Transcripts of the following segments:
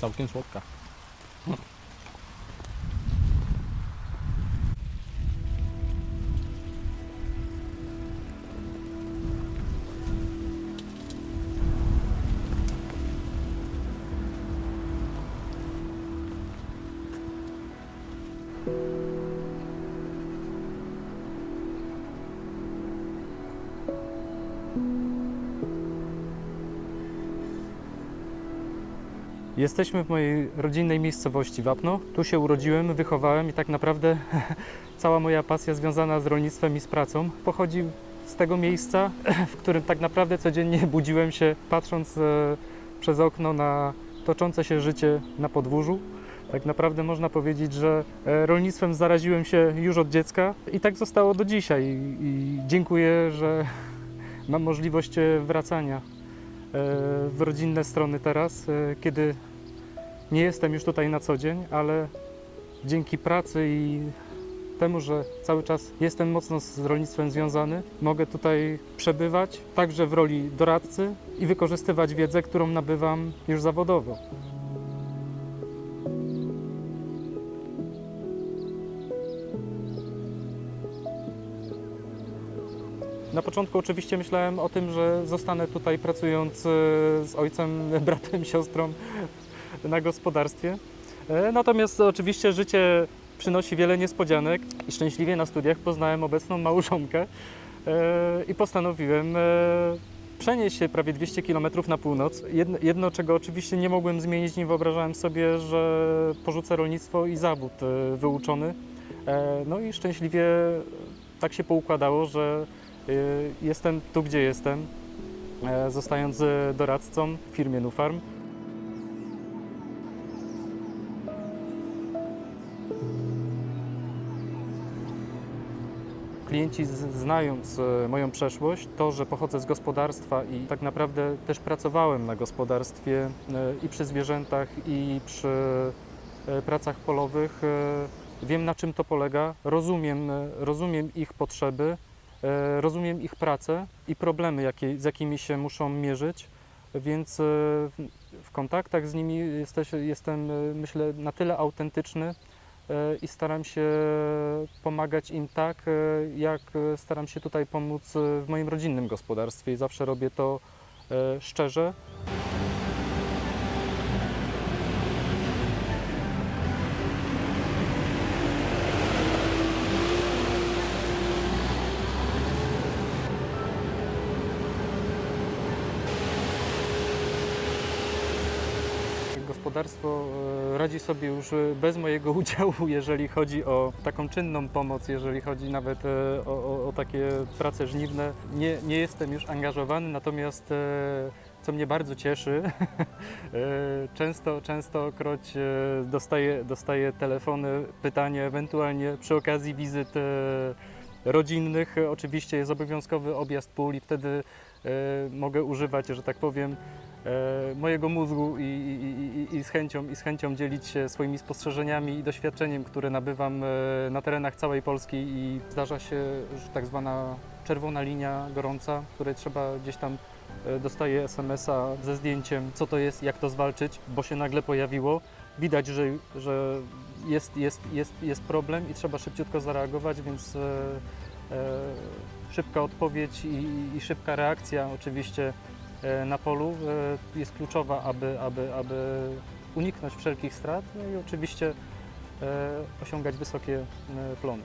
Całkiem słodka. Jesteśmy w mojej rodzinnej miejscowości Wapno. Tu się urodziłem, wychowałem i tak naprawdę cała moja pasja związana z rolnictwem i z pracą pochodzi z tego miejsca, w którym tak naprawdę codziennie budziłem się patrząc e, przez okno na toczące się życie na podwórzu. Tak naprawdę można powiedzieć, że e, rolnictwem zaraziłem się już od dziecka i tak zostało do dzisiaj. I, dziękuję, że mam możliwość e, wracania w rodzinne strony teraz, kiedy nie jestem już tutaj na co dzień, ale dzięki pracy i temu, że cały czas jestem mocno z rolnictwem związany, mogę tutaj przebywać także w roli doradcy i wykorzystywać wiedzę, którą nabywam już zawodowo. Na początku oczywiście myślałem o tym, że zostanę tutaj pracując e, z ojcem, bratem, siostrą na gospodarstwie. E, Natomiast oczywiście życie przynosi wiele niespodzianek i szczęśliwie na studiach poznałem obecną małżonkę e, i postanowiłem e, przenieść się prawie 200 km na północ. Jedno, jedno, czego oczywiście nie mogłem zmienić, nie wyobrażałem sobie, że porzucę rolnictwo i zawód wyuczony. No i szczęśliwie tak się poukładało, że jestem tu, gdzie jestem, zostając doradcą w firmie Nufarm. Klienci znając e, moją przeszłość, to, że pochodzę z gospodarstwa i tak naprawdę też pracowałem na gospodarstwie e, i przy zwierzętach, i przy e, pracach polowych, wiem na czym to polega, rozumiem, rozumiem ich potrzeby, rozumiem ich pracę i problemy, jakie, z jakimi się muszą mierzyć, więc w- kontaktach z nimi jesteś, jestem, myślę, na tyle autentyczny, i staram się pomagać im tak, e, jak e, staram się tutaj pomóc e, w moim rodzinnym gospodarstwie i zawsze robię to e, szczerze. Gospodarstwo e, radzi sobie już e, bez mojego udziału, jeżeli chodzi o taką czynną pomoc, jeżeli chodzi nawet e, o, o, o takie prace żniwne. Nie, nie jestem już angażowany, natomiast co mnie bardzo cieszy, często, częstokroć e, dostaję, dostaję telefony, pytania, ewentualnie przy okazji wizyt rodzinnych. Oczywiście jest obowiązkowy objazd pól i wtedy mogę używać, że tak powiem, e, mojego mózgu i, i, i, i, z chęcią, i z chęcią dzielić się swoimi spostrzeżeniami i doświadczeniem, które nabywam e, na terenach całej Polski i zdarza się, że tak zwana czerwona linia gorąca, której trzeba gdzieś tam e, dostaje SMS-a ze zdjęciem, co to jest, jak to zwalczyć, bo się nagle pojawiło. Widać, że, że jest, jest, jest, jest problem i trzeba szybciutko zareagować, więc e, e, szybka odpowiedź i, i szybka reakcja oczywiście e, na polu e, jest kluczowa, aby, aby, aby uniknąć wszelkich strat no i oczywiście e, osiągać wysokie plony.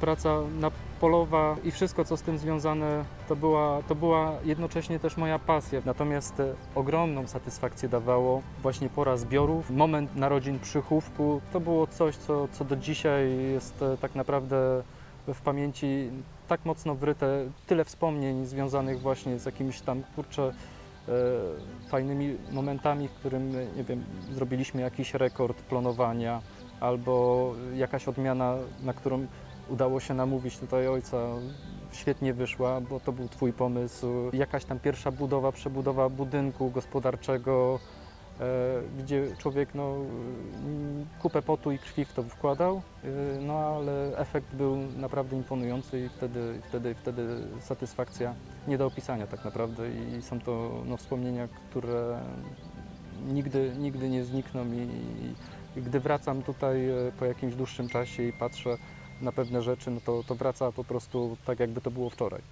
Praca polowa i wszystko, co z tym związane, to była, to była jednocześnie też moja pasja. Natomiast e, ogromną satysfakcję dawało właśnie pora zbiorów, moment narodzin przy chówku. To było coś, co, co do dzisiaj jest e, tak naprawdę w pamięci tak mocno wryte. Tyle wspomnień związanych właśnie z jakimiś tam, kurczę, e, fajnymi momentami, w którym, nie wiem, zrobiliśmy jakiś rekord planowania albo jakaś odmiana, na którą udało się namówić tutaj ojca, świetnie wyszła, bo to był Twój pomysł. Jakaś tam pierwsza budowa, przebudowa budynku gospodarczego, gdzie człowiek no, mm, kupę potu i krwi w to wkładał, e, no ale efekt był naprawdę imponujący i wtedy, wtedy, wtedy satysfakcja nie do opisania tak naprawdę i są to no, wspomnienia, które nigdy, nigdy nie znikną i, i gdy wracam tutaj e, po jakimś dłuższym czasie i patrzę na pewne rzeczy, no to, to wraca po prostu tak, jakby to było wczoraj.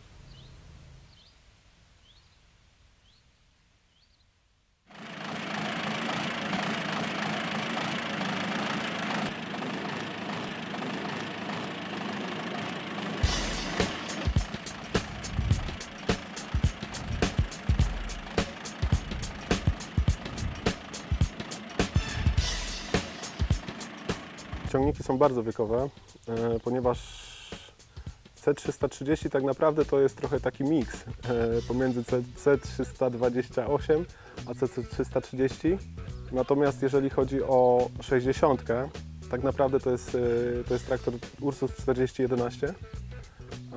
Ciągniki są bardzo wiekowe, ponieważ C330 tak naprawdę to jest trochę taki miks e, pomiędzy C- C328 a C330. Natomiast jeżeli chodzi o 60, tak naprawdę to jest, e, to jest traktor Ursus 4011.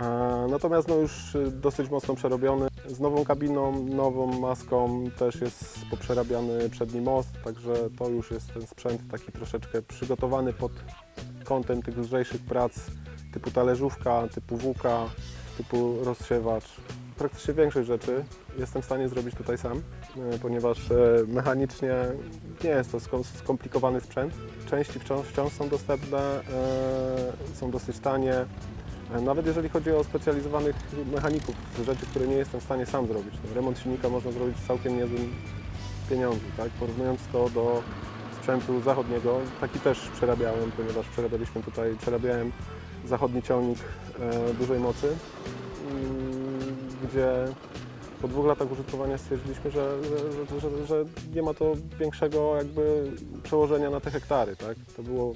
E, Natomiast no już e, dosyć mocno przerobiony, z nową kabiną, nową maską, też jest poprzerabiany przedni most, także to już jest ten sprzęt taki troszeczkę przygotowany pod kątem tych lżejszych prac typu talerzówka, typu włóka, typu rozsiewacz. Praktycznie większość rzeczy jestem w stanie zrobić tutaj sam, e, ponieważ e, mechanicznie nie jest to skom- skomplikowany sprzęt. Części wciąż, wciąż są dostępne, e, są dosyć tanie. Nawet jeżeli chodzi o specjalizowanych mechaników, rzeczy, które nie jestem w stanie sam zrobić. No, remont silnika można zrobić w całkiem niezłym pieniądzu, tak? Porównując to do sprzętu zachodniego, taki też przerabiałem, ponieważ przerabialiśmy tutaj, przerabiałem zachodni ciągnik e, dużej mocy, mm, gdzie po dwóch latach użytkowania stwierdziliśmy, że, że, że, że, nie ma to większego jakby przełożenia na te hektary, tak? To było,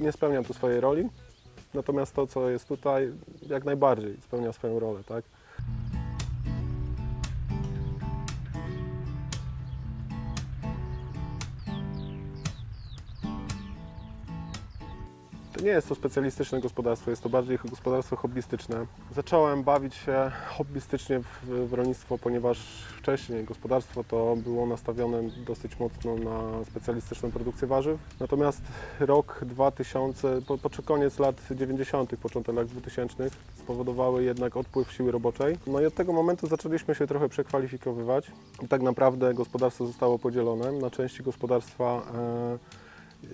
nie spełniam tu swojej roli, natomiast to, co jest tutaj, jak najbardziej spełnia swoją rolę, tak? Nie jest to specjalistyczne gospodarstwo, jest to bardziej gospodarstwo hobbystyczne. Zacząłem bawić się hobbystycznie w, rolnictwo, ponieważ wcześniej gospodarstwo to było nastawione dosyć mocno na specjalistyczną produkcję warzyw. Natomiast rok 2000, po, po koniec lat 90., początek lat 2000 spowodowały jednak odpływ siły roboczej. No i od tego momentu zaczęliśmy się trochę przekwalifikowywać. I tak naprawdę gospodarstwo zostało podzielone. Na części gospodarstwa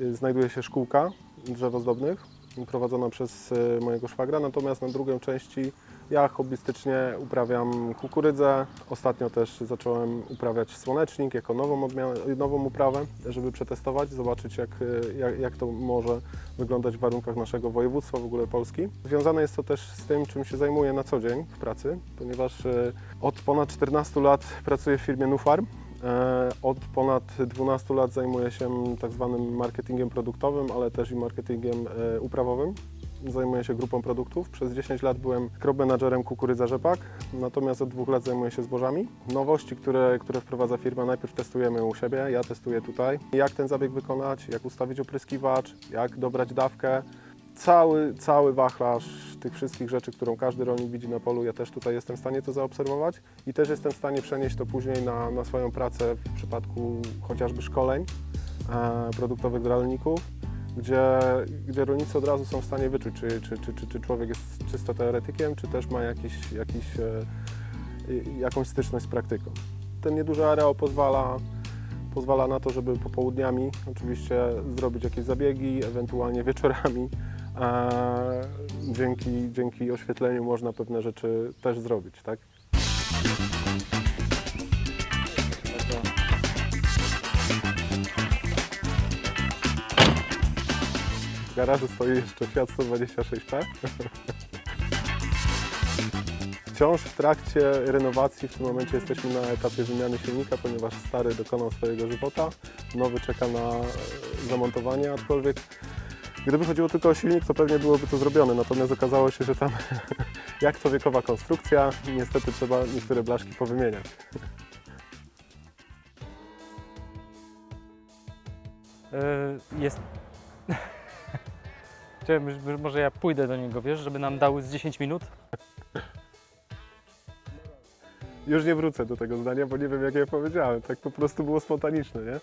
e, znajduje się szkółka drzew ozdobnych prowadzona przez y, mojego szwagra, natomiast na drugą części ja hobbystycznie uprawiam kukurydzę. Ostatnio też zacząłem uprawiać słonecznik jako nową, odmianę, nową uprawę, żeby przetestować, zobaczyć jak, y, jak, jak to może wyglądać w warunkach naszego województwa, w ogóle Polski. Związane jest to też z tym, czym się zajmuję na co dzień w pracy, ponieważ y, od ponad 14 lat pracuję w firmie Nufarm. E, Od ponad 12 lat zajmuję się tak zwanym marketingiem produktowym, ale też i marketingiem e, uprawowym. Zajmuję się grupą produktów. Przez 10 lat byłem crop menadżerem kukurydza rzepak, natomiast od dwóch lat zajmuję się zbożami. Nowości, które, które wprowadza firma, najpierw testujemy u siebie, ja testuję tutaj. Jak ten zabieg wykonać, jak ustawić opryskiwacz, jak dobrać dawkę. Cały, cały wachlarz tych wszystkich rzeczy, którą każdy rolnik widzi na polu, ja też tutaj jestem w stanie to zaobserwować i też jestem w stanie przenieść to później na, na swoją pracę w przypadku chociażby szkoleń e, produktowych dla rolników, gdzie, gdzie rolnicy od razu są w stanie wyczuć, czy, czy, czy, czy, czy człowiek jest czysto teoretykiem, czy też ma jakiś, jakiś, e, jakąś styczność z praktyką. Ten nieduży areał pozwala pozwala na to, żeby popołudniami oczywiście zrobić jakieś zabiegi, ewentualnie wieczorami. A dzięki, dzięki oświetleniu można pewne rzeczy też zrobić, tak? W garażu stoi jeszcze Fiat 126P. Wciąż w trakcie renowacji, w tym momencie jesteśmy na etapie wymiany silnika, ponieważ stary dokonał swojego żywota, nowy czeka na zamontowanie, aczkolwiek gdyby chodziło tylko o silnik, to pewnie byłoby to zrobione, natomiast okazało się, że tam jak to wiekowa konstrukcja, niestety trzeba niektóre blaszki powymieniać. E, Jest. Chciałem, że może ja pójdę do niego, wiesz, żeby nam dały z 10 minut. Już nie wrócę do tego zdania, bo nie wiem jak ja powiedziałem. Tak po prostu było spontaniczne, nie?